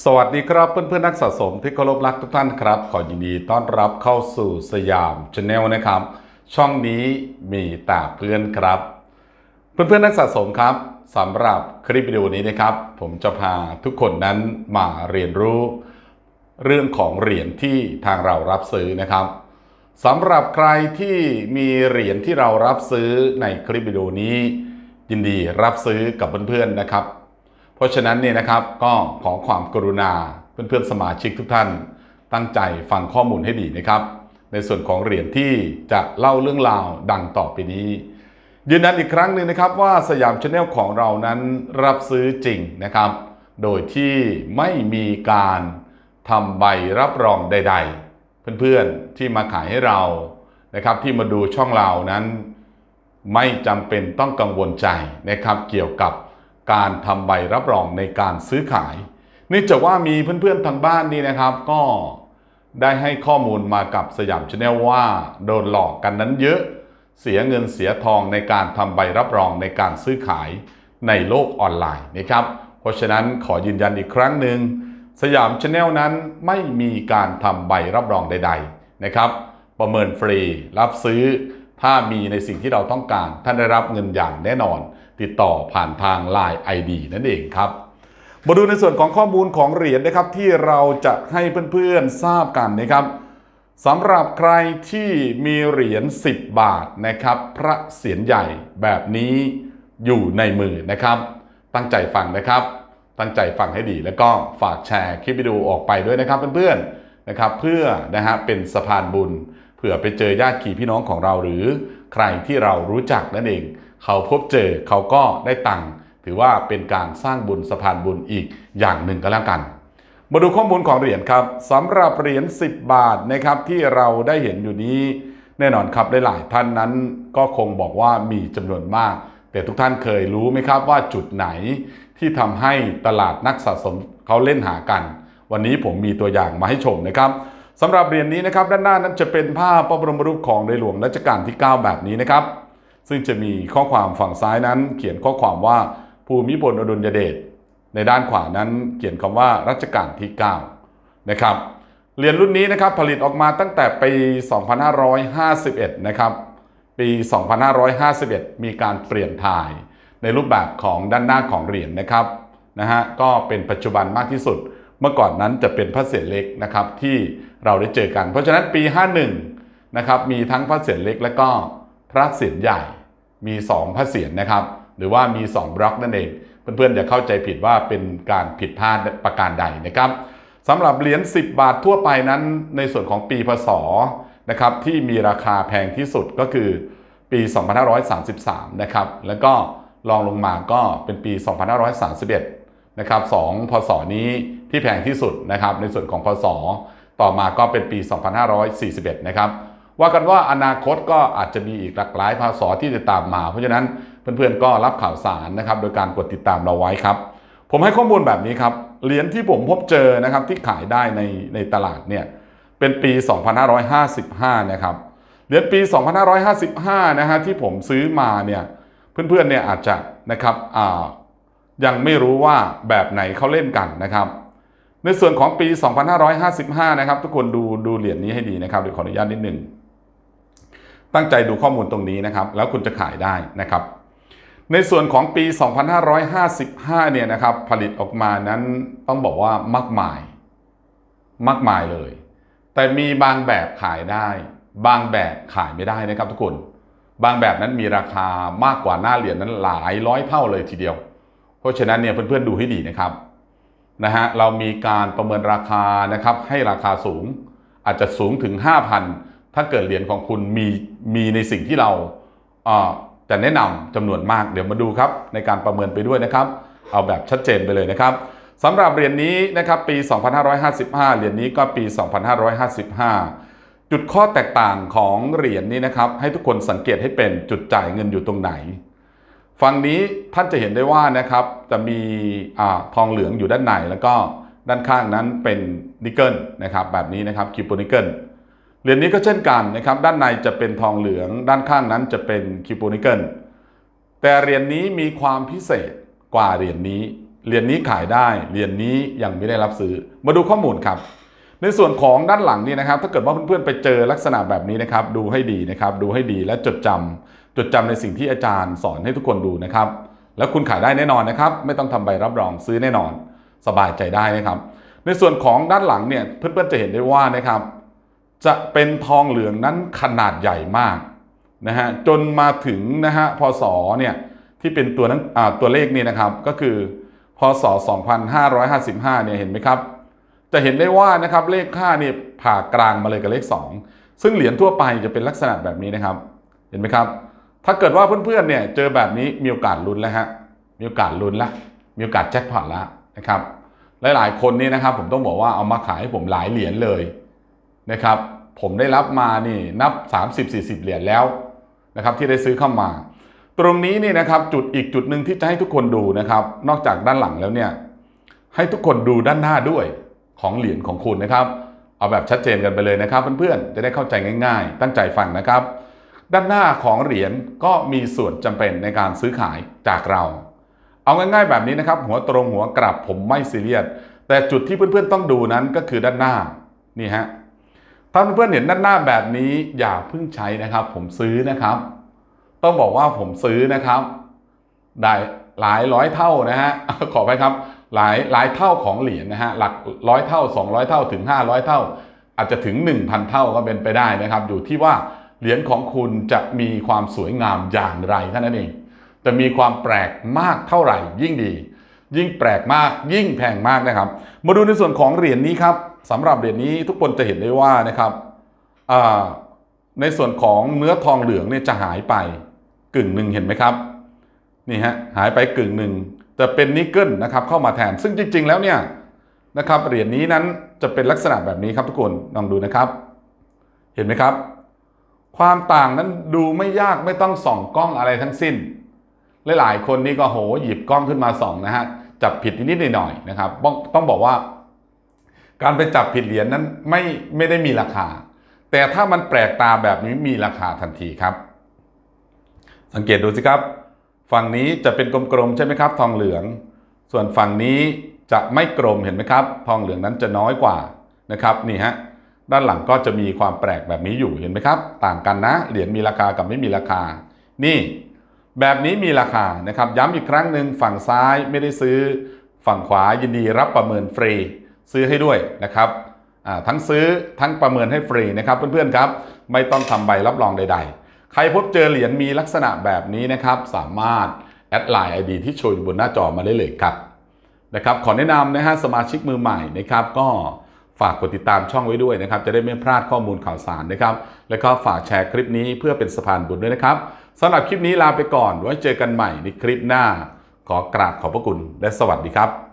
สวัสดีครับเพื่อนๆนักสะสมที่เคารพรักทุกท่านครับ ขอยินดีต้อนรับเข้าสู่สยามชาแนลนะครับ ช่องนี้มีแต่เพื่อนครับ เพื่อนๆนักสะสมครับสำหรับคลิปวิดีโอนี้นะครับ ผมจะพาทุกคนนั้นมาเรียนรู้ เรื่องของเหรียญที่ทางเรารับซื้อนะครับสำหรับใครที่มีเหรียญที่เรารับซื้อในคลิปวิดีโอนี้ ยินดีรับซื้อกับเพื่อนๆนะครับ ราะฉะนั้นเนี่ยนะครับก็ขอความกรุณาเพื่อนๆสมาชิกทุกท่าน ตั้งใจฟังข้อมูลให้ดีนะครับ ในส่วนของเหรียญที่จะเล่าเรื่องราวดังต่อไปนี้ยืนยันอีกครั้งหนึ่งนะครับว่าสยามชาแนลของเรานั้นรับซื้อจริงนะครับ โดยที่ไม่มีการทำใบรับรองใด ๆ เพื่อนๆที่มาขายให้เรานะครับ ที่มาดูช่องเรานั้น ไม่จำเป็นต้องกังวลใจนะครับ เกี่ยวกับ การทำใบรับรองในการซื้อขายนื่องจากว่ามีเพื่อนๆทางบ้านนี่นะครับก็ได้ให้ข้อมูลมากับสยามชาแนลว่าโดนหลอกกันนั้นเยอะ เสียเงินเสียทองในการทำใบรับรองในการซื้อขายในโลกออนไลน์นะครับ เพราะฉะนั้นขอยืนยันอีกครั้งหนึ่งสยามชาแนลนั้นไม่มีการทำใบรับรองใด ๆนะครับ ประเมินฟรีรับซื้อถ้ามีในสิ่งที่เราต้องการท่านได้รับเงินอย่างแน่นอน ติดต่อผ่านทาง Line ID นั่นเองครับ มาดูในส่วนของข้อมูลของเหรียญนะครับที่เราจะให้เพื่อนๆทราบกันนะครับสำหรับใครที่มีเหรียญ10 บาทนะครับ พระเศียรใหญ่แบบนี้อยู่ในมือนะครับ ตั้งใจฟังนะครับ ตั้งใจฟังให้ดีแล้วก็ฝากแชร์คลิปวิดีโอออกไปด้วยนะครับเพื่อนๆนะครับ เพื่อนะฮะเป็นสะพานบุญ ผื่อไปเจอญาติขี่พี่น้องของเราหรือใครที่เรารู้จักนั่นเอง เขาพบเจอเขาก็ได้ตังค์ถือว่าเป็นการสร้างบุญสะพานบุญอีกอย่างหนึ่งก็แล้วกัน มาดูข้อมูลของเหรียญครับสำหรับเหรียญ10 บาทนะครับที่เราได้เห็นอยู่นี้ แน่นอนครับหลายๆท่านนั้นก็คงบอกว่ามีจำนวนมาก แต่ทุกท่านเคยรู้ไหมครับว่าจุดไหนที่ทำให้ตลาดนักสะสมเขาเล่นหากัน วันนี้ผมมีตัวอย่างมาให้ชมนะครับ สำหรับเหรียญนี้นะครับด้านหน้านั้นจะเป็นภาพพระบรมรูปของในหลวงรัชกาลที่ 9 แบบนี้นะครับ ซึ่งจะมีข้อความฝั่งซ้ายนั้น เขียนข้อความว่าภูมิพลอดุลยเดชในด้านขวานั้นเขียนคำว่ารัชกาลที่ 9 นะครับเหรียญรุ่นนี้นะครับผลิตออกมาตั้งแต่ปี 2551 นะครับปี 2551 มีการเปลี่ยนถ่ายในรูปแบบของด้านหน้าของเหรียญนะครับนะฮะก็เป็นปัจจุบันมากที่สุด เมื่อก่อนนั้นจะเป็นพระเศียรเล็กนะครับที่ เราได้เจอกัน เพราะฉะนั้นปี 51นะครับมีทั้งพระเศียรเล็กและก็พระเศียรใหญ่มี 2 พระเศียรนะครับ หรือว่ามี 2 บล็อกนั่นเอง เพื่อนๆอย่าเข้าใจผิดว่าเป็นการผิดพลาดประการใดนะครับสำหรับเหรียญ10 บาททั่วไปนั้นในส่วนของปีพศนะครับที่มีราคาแพงที่สุดก็คือปี 2533 นะครับ แล้วก็รองลงมาก็เป็นปี 2531 นะครับสองพศนี้ที่แพงที่สุดนะครับในส่วนของพศ ต่อมาก็เป็นปี 2541 นะครับ ว่ากันว่าอนาคตก็อาจจะมีอีกหลากหลายพศที่จะตามมา เพราะฉะนั้นเพื่อนๆก็รับข่าวสารนะครับ โดยการกดติดตามเราไว้ครับ ผมให้ข้อมูลแบบนี้ครับ เหรียญที่ผมพบเจอนะครับที่ขายได้ในในตลาดเนี่ยเป็นปี 2555 นะครับ เหรียญปี 2555 นะฮะที่ผมซื้อมาเนี่ยเพื่อนๆเนี่ยอาจจะนะครับอ่ายังไม่รู้ว่าแบบไหนเขาเล่นกันนะครับ ในส่วนของปี 2555 นะครับ ทุกคนดูดูเหรียญนี้ให้ดีนะครับเดี๋ยวขออนุญาตนิดหนึ่งตั้งใจดูข้อมูลตรงนี้นะครับ แล้วคุณจะขายได้นะครับ ในส่วนของปี 2555 เนี่ยนะครับ ผลิตออกมานั้นต้องบอกว่ามากมาย มากมายเลย แต่มีบางแบบขายได้ บางแบบขายไม่ได้นะครับทุกคน บางแบบนั้นมีราคามากกว่าหน้าเหรียญนั้นหลายร้อยเท่าเลยทีเดียว เพราะฉะนั้นเนี่ยเพื่อนๆดูให้ดีนะครับ นะฮะเรามีการประเมินราคานะครับให้ราคาสูงอาจจะสูงถึง 5,000 ถ้าเกิดเหรียญของคุณมีมีในสิ่งที่เราเอ่อจะแนะนำจำนวนมากเดี๋ยวมาดูครับในการประเมินไปด้วยนะครับ เอาแบบชัดเจนไปเลยนะครับสำหรับเหรียญนี้นะครับปี 2555 เหรียญนี้ก็ปี 2555 จุดข้อแตกต่างของเหรียญนี้นะครับ ให้ทุกคนสังเกตให้เป็นจุดจ่ายเงินอยู่ตรงไหน ฝั่งนี้ท่านจะเห็นได้ว่านะครับจะมีอทองเหลืองอยู่ด้านในแล้วก็ด้านข้างนั้นเป็นนิกเกิลนะครับแบบนี้นะครับคิวโปนิกเกิลเหรียญนี้ก็เช่นกันนะครับด้านในจะเป็นทองเหลือง ด้านข้างนั้นจะเป็นคิวโปนิกเกิลแต่เหรียญนี้มีความพิเศษกว่าเหรียญนี้เหรียญนี้ขายได้เหรียญนี้ยังไม่ได้รับซื้อ มาดูข้อมูลครับ ในส่วนของด้านหลังนี่นะครับ ถ้าเกิดว่าเพื่อนๆไปเจอลักษณะแบบนี้นะครับ ดูให้ดีนะครับ ดูให้ดีและจดจำ จดจำในสิ่งที่อาจารย์สอนให้ทุกคนดูนะครับ แล้วคุณขายได้แน่นอนนะครับ ไม่ต้องทำใบรับรองซื้อแน่นอน สบายใจได้นะครับ ในส่วนของด้านหลังเนี่ยเพื่อนๆจะเห็นได้ว่านะครับ จะเป็นทองเหลืองนั้นขนาดใหญ่มากนะฮะจนมาถึงนะฮะพศเนี่ยที่เป็นตัวนั้นอ่าตัวเลขนี่นะครับก็คือพศ 2555 เนี่ยเห็นไหมครับ จะเห็นได้ว่านะครับเลข5เนี่ยผ่ากลางมาเลยกับเลข 2 ซึ่งเหรียญทั่วไปจะเป็นลักษณะแบบนี้นะครับ เห็นไหมครับ ถ้าเกิดว่าเพื่อนๆเนี่ยเจอแบบนี้มีโอกาสลุ้นแล้วฮะมีโอกาสลุ้นละมีโอกาสแจ็คพอตละนะครับหลายๆคนนี่นะครับ ผมต้องบอกว่าเอามาขายให้ผมหลายเหรียญเลยนะครับ ผมได้รับมานี่นับ 30-40 เหรียญแล้วนะครับที่ได้ซื้อเข้ามา ตรงนี้นี่นะครับจุดอีกจุดหนึ่งที่จะให้ทุกคนดูนะครับ นอกจากด้านหลังแล้วเนี่ยให้ทุกคนดูด้านหน้าด้วยของเหรียญของคุณนะครับ เอาแบบชัดเจนกันไปเลยนะครับ เพื่อนๆจะได้เข้าใจง่าย ๆ ตั้งใจฟังนะครับ ด้านหน้าของเหรียญก็มีส่วนจำเป็นในการซื้อขายจากเรา เอาง่ายๆแบบนี้นะครับ หัวตรงหัวกลับผมไม่ซีเรียสแต่จุดที่เพื่อนๆต้องดูนั้นก็คือด้านหน้านี่ฮะถ้าเพื่อนๆเห็นด้านหน้าแบบนี้อย่าเพิ่งใช้นะครับ ผมซื้อนะครับ ต้องบอกว่าผมซื้อนะครับ ได้หลายร้อยเท่านะฮะขอไปครับหลายหลายเท่าของเหรียญนะฮะหลักร้อยเท่า 200 เท่าถึง 500 เท่า อาจจะถึง 1,000 เท่าก็เป็นไปได้นะครับ อยู่ที่ว่า เหรียญของคุณจะมีความสวยงามอย่างไรเท่านั้นเอง จะมีความแปลกมากเท่าไหร่ยิ่งดี ยิ่งแปลกมากยิ่งแพงมากนะครับ มาดูในส่วนของเหรียญนี้ครับสำหรับเหรียญนี้ทุกคนจะเห็นได้ว่านะครับในส่วนของเนื้อทองเหลืองเนี่ยจะหายไปกึ่งหนึ่งเห็นไหมครับนี่ฮะหายไปกึ่งหนึ่งจะเป็นนิกเกิลนะครับเข้ามาแทนซึ่งจริง ๆ แล้วเนี่ยนะครับเหรียญนี้นั้นจะเป็นลักษณะแบบนี้ครับทุกคนลองดูนะครับ เห็นไหมครับ ความต่างนั้นดูไม่ยากไม่ต้องส่องกล้องอะไรทั้งสิ้น หลายๆคนนี่ก็โหหยิบกล้องขึ้นมาส่องนะฮะจับผิดนิดหน่อยนะครับต้องต้องบอกว่า การไปจับผิดเหรียญนั้นไม่ไม่ได้มีราคา แต่ถ้ามันแปลกตาแบบนี้มีราคาทันทีครับ สังเกตดูสิครับ ฝั่งนี้จะเป็นกลมๆใช่ไหมครับ ทองเหลือง ส่วนฝั่งนี้จะไม่กลมเห็นไหมครับ ทองเหลืองนั้นจะน้อยกว่านะครับนี่ฮะ ด้านหลังก็จะมีความแปลกแบบนี้อยู่เห็นไหมครับ ต่างกันนะ เหรียญมีราคากับไม่มีราคา นี่ แบบนี้มีราคานะครับ ย้ำอีกครั้งหนึ่งฝั่งซ้ายไม่ได้ซื้อ ฝั่งขวายินดีรับประเมินฟรี ซื้อให้ด้วยนะครับทั้งซื้อทั้งประเมินให้ฟรีนะครับเพื่อนๆครับ ไม่ต้องทำใบรับรองใด ๆ ใครพบเจอเหรียญมีลักษณะแบบนี้นะครับ สามารถแอดไลน์ ID ที่โชว์อยู่บนหน้าจอมาได้เลยครับนะครับขอแนะนำนะฮะสมาชิกมือใหม่นะครับก็ ฝากกดติดตามช่องไว้ด้วยนะครับ จะได้ไม่พลาดข้อมูลข่าวสารนะครับ แล้วก็ฝากแชร์คลิปนี้เพื่อเป็นสะพานบุญด้วยนะครับสำหรับคลิปนี้ลาไปก่อนไว้เจอกันใหม่ในคลิปหน้า ขอกราบขอบพระคุณและสวัสดีครับ